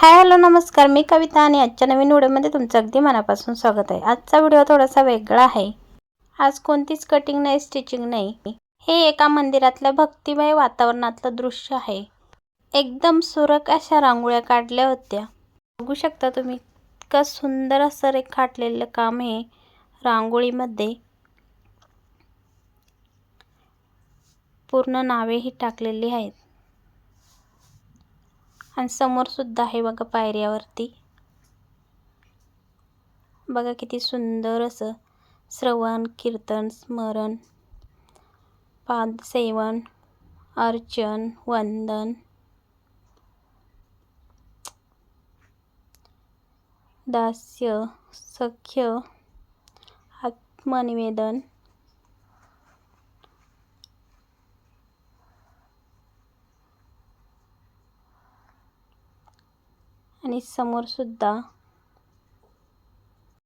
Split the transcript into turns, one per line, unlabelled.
Hi hello नमस्कार. मी कविता आणि आजच्या नवीन व्हिडिओमध्ये तुमचं अगदी मनापासून स्वागत आहे. आजचा व्हिडिओ थोडासा वेगळा आहे. आज कोणतीच कटिंग नाही स्टिचिंग नाही. हे एका मंदिरातल्या भक्तिमय वातावरणातलं दृश्य आहे. एकदम सुरक अशा रांगोळ्या काढल्या होत्या. बघू शकता तुम्ही इतकं सुंदर असं रेखाटलेलं काम हे रांगोळीमध्ये. पूर्ण नावेही टाकलेली आहेत. आणि समोर सुद्धा आहे बघा पायऱ्यावरती. बघा किती सुंदर असं श्रवण कीर्तन स्मरण पादसेवन अर्चन वंदन. दास्य सख्य आत्मनिवेदन. आणि समोर सुद्धा